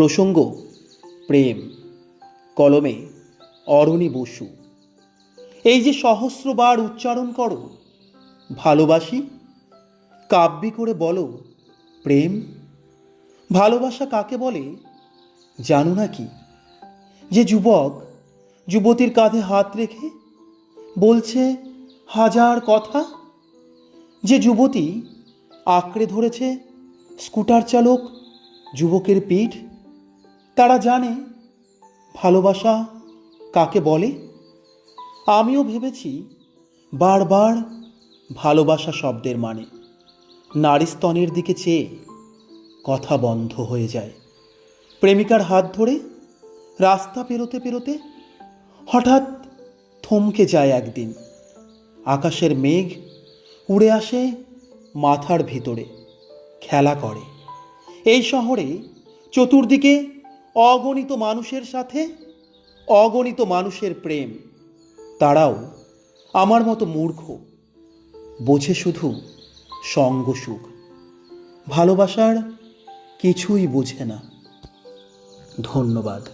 প্রসঙ্গ, প্রেম, কলমে অরণি বসু। এই যে সহস্রবার উচ্চারণ করো, ভালোবাসি, কাব্যি করে বলো, প্রেম। ভালোবাসা কাকে বলে, জানো না কি? যে যুবক যুবতীর কাঁধে হাত রেখে বলছে হাজার কথা, যে যুবতী আঁকড়ে ধরেছে স্কুটার চালক যুবকের পিঠ তারা জানে ভালোবাসা কাকে বলে? আমিও ভেবেছি বারবার ভালোবাসা শব্দের মানে। নারী স্তনের দিকে চেয়ে কথা বন্ধ হয়ে যায়। প্রেমিকার হাত ধরে রাস্তা পেরোতে পেরোতে হঠাৎ থমকে যায় একদিন। আকাশের মেঘ উড়ে আসে মাথার ভিতরে, খেলা করে। এই শহরে চতুর্দিকে অগণিত মানুষের সাথে, অগণিত মানুষের প্রেম। তারাও আমার মতো মূর্খ, বোঝে শুধু সঙ্গ সুখ। ভালোবাসার কিছুই বোঝে না। ধন্যবাদ।